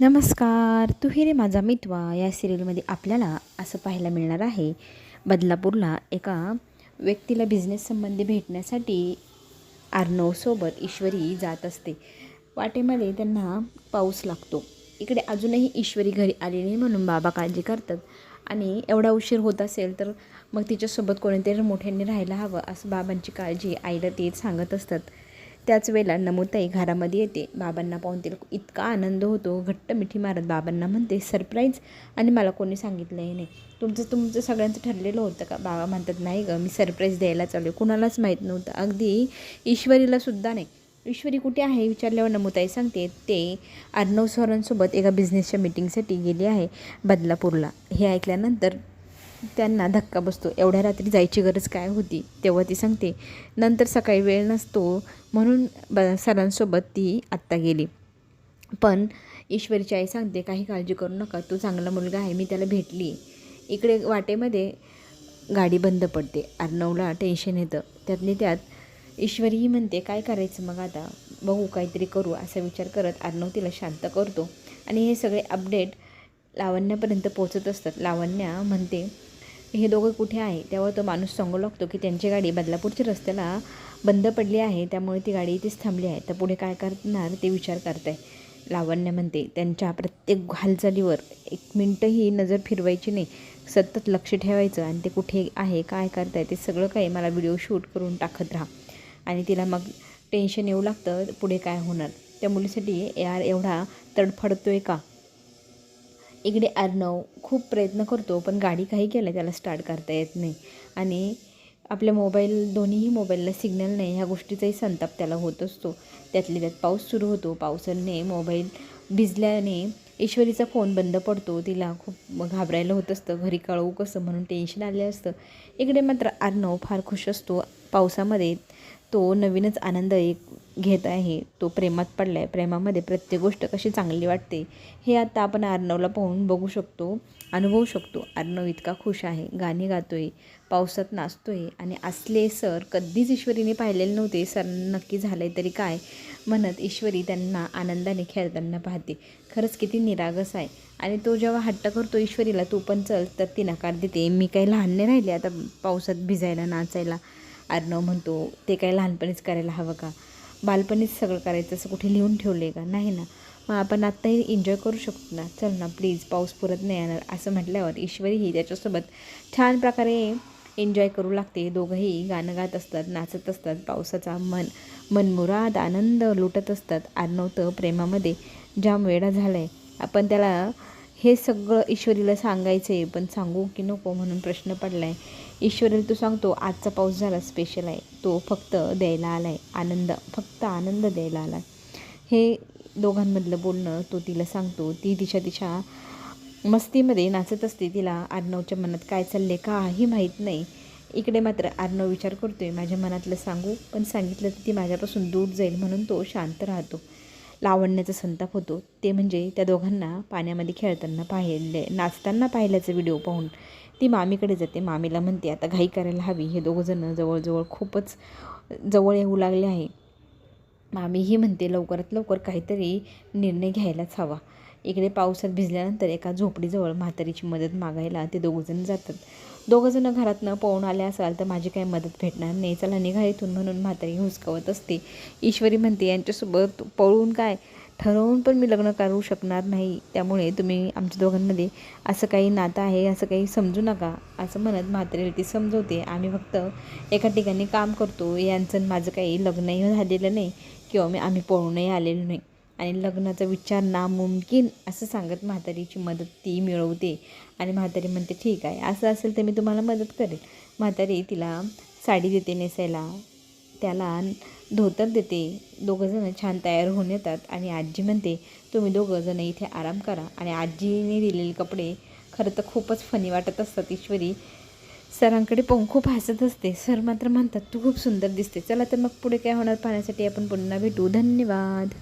नमस्कार. तू रे माझा मितवा या सिरियलमध्ये आपल्याला असं पाहायला मिळणार आहे. बदलापूरला एका व्यक्तीला बिझनेस संबंधी भेटण्यासाठी आर्नवसोबत ईश्वरी जात असते. वाटेमध्ये त्यांना पाऊस लागतो. इकडे अजूनही ईश्वरी घरी आली नाही म्हणून बाबा काळजी करतात. आणि एवढा उशीर होत असेल तर मग तिच्यासोबत कोणीतरी मोठ्यांनी राहायला हवं असं बाबांची काळजी आईला ते सांगत असतात. त्याच वेळेला नमुताई घरामध्ये येते. बाबांना पाहून तिला इतका आनंद होतो. घट्ट मिठी मारत बाबांना म्हणते सरप्राईज आणि मला कोणी सांगितलंही नाही. तुमचं तुमचं सगळ्यांचं ठरलेलं होतं का? बाबा म्हणतात नाही गं मी सरप्राईज द्यायला चालू आहे. कुणालाच माहीत नव्हतं. अगदी ईश्वरीला सुद्धा नाही. ईश्वरी कुठे आहे? विचारल्यावर नमुताई सांगते ते अर्णव सरांसोबत एका बिझनेसच्या मीटिंगसाठी गेली आहे बदलापूरला. हे ऐकल्यानंतर त्यांना धक्का बसतो. एवढ्या रात्री जायची गरज काय होती? तेव्हा ती सांगते नंतर सकाळी वेळ नसतो म्हणून ब सरांसोबत ती आत्ता गेली. पण ईश्वरीची आई सांगते काही काळजी करू नका तो चांगला मुलगा आहे मी त्याला भेटली. इकडे वाटेमध्ये गाडी बंद पडते. अर्णवला टेन्शन येतं. त्यातली त्यात ईश्वरीही म्हणते काय करायचं मग आता? बघू काहीतरी करू असा विचार करत अर्णव तिला शांत करतो. आणि हे सगळे अपडेट लावण्यापर्यंत पोचत असतात. लावण्या म्हणते हे दोघं कुठे आहे? त्यावर तो माणूस सांगू लागतो की त्यांची गाडी बदलापूरच्या रस्त्याला बंद पडली आहे त्यामुळे ती गाडी इथेच थांबली आहे. तर पुढे काय करणार? ते विचार करताय. लावण्य म्हणते त्यांच्या प्रत्येक हालचालीवर एक मिनटंही नजर फिरवायची नाही. सतत लक्ष ठेवायचं आणि ते कुठे आहे काय करताय ते सगळं काही मला व्हिडिओ शूट करून टाकत राहा. आणि तिला मग टेन्शन येऊ लागतं पुढे काय होणार? त्या मुलीसाठी यार एवढा तडफडतोय का? इकडे अर्णव खूप प्रयत्न करतो पण गाडी काही केलं त्याला स्टार्ट करता येत नाही. आणि आपल्या मोबाईल दोन्हीही मोबाईलला सिग्नल नाही ह्या गोष्टीचाही संताप त्याला होत असतो. त्यातले त्यात पाऊस सुरू होतो पावसाने मोबाईल भिजल्याने ईश्वरीचा फोन बंद पडतो. तिला खूप घाबरायला होत असतं घरी कळवू कसं म्हणून टेन्शन आले असतं. इकडे मात्र अर्णव फार खुश असतो. पावसामध्ये तो नवीनच आनंद एक घेत आहे. तो प्रेमात पडला आहे प्रेमामध्ये प्रत्येक गोष्ट कशी चांगली वाटते हे आता आपण अर्णवला पाहून बघू शकतो अनुभवू शकतो. अर्णव इतका खुश आहे. गाणी आहे पावसात नाचतो आहे आणि असले सर कधीच ईश्वरीने पाहिलेले नव्हते. सर नक्की झालं आहे तरी काय म्हणत ईश्वरी त्यांना आनंदाने खेळताना पाहते. खरंच किती निरागस आहे. आणि तो जेव्हा हट्ट करतो ईश्वरीला तू पण चल तर ती नकार देते. मी काही लहान नाही राहिले आता पावसात भिजायला नाचायला. अर्णव म्हणतो ते काय लहानपणीच करायला हवं का? बालपणीच सगळं करायचं असं कुठे लिहून ठेवले का? नाही ना. मग आपण आत्ताही एन्जॉय करू शकतो ना. चल ना प्लीज पाऊस पुरत नाही येणार असं म्हटल्यावर ईश्वरीही त्याच्यासोबत छान प्रकारे एन्जॉय करू लागते. दोघंही गाणं गात असतात नाचत असतात पावसाचा मन मनमुराद आनंद लुटत असतात. अर्णव प्रेमामध्ये जाम वेळा झाला आहे आपण त्याला हे सगळं ईश्वरीला सांगायचं आहे पण सांगू की नको म्हणून प्रश्न पडला आहे ईश्वरीला तो सांगतो आजचा पाऊस झाला स्पेशल आहे. तो फक्त द्यायला आला आहे आनंद फक्त आनंद द्यायला आला हे दोघांमधलं बोलणं तो तिला सांगतो. ती तिच्या तिच्या मस्तीमध्ये नाचत असते. तिला आर्णवच्या मनात काय चालले काही माहीत नाही. इकडे मात्र आर्णव विचार करतोय. माझ्या मनातलं सांगू पण सांगितलं तर ती माझ्यापासून दूर जाईल म्हणून तो शांत राहतो. लावण्याचा संताप होतो. ते म्हणजे त्या दोघांना पाण्यामध्ये खेळताना पाहिले नाचताना पाहिल्याचा व्हिडिओ पाहून ती मामीकडे जाते. मामीला म्हणते आता घाई करायला हवी. हे दोघंजणं जवळजवळ खूपच जवळ येऊ लागले आहे. मामीही म्हणते लवकरात लवकर काहीतरी निर्णय घ्यायलाच हवा. इकडे पावसात भिजल्यानंतर एका झोपडीजवळ म्हातारीची मदत मागायला ते दोघंजण जातात. दोघंजणं घरातनं पळून आले असाल तर माझी काही मदत भेटणार नाही. चला निघा इथून म्हणून म्हातारी हुसकावत असते. ईश्वरी म्हणते यांच्यासोबत पळून काय? ठरवून पण मी लग्न करू शकणार नाही. त्यामुळे तुम्ही आमच्या दोघांमध्ये असं काही नातं आहे असं काही समजू नका असं म्हणत म्हातारीला ती समजवते. आम्ही फक्त एका ठिकाणी काम करतो. यांचं माझं काही लग्नही झालेलं नाही किंवा मी आम्ही पळूनही आलेलो नाही. आणि लग्नाचा विचार नामुमकिन असं सांगत म्हातारीची मदत ती मिळवते. आणि म्हातारी म्हणते ठीक आहे असं असेल तर मी तुम्हाला मदत करेल म्हातारी तिला साडी देते नेसायला. त्याला धोतर देते. दोघंजणं छान तयार होऊन येतात आणि आजी म्हणते तुम्ही दोघंजणं इथे आराम करा. आणि आजीने दिलेले कपडे खरं तर खूपच फनी वाटत असतात. ईश्वरी सरांकडे पण खूप हसत असते. सर मात्र म्हणतात तू खूप सुंदर दिसते. चला तर मग पुढे काय होणार? पाहण्यासाठी आपण पुन्हा भेटू. धन्यवाद.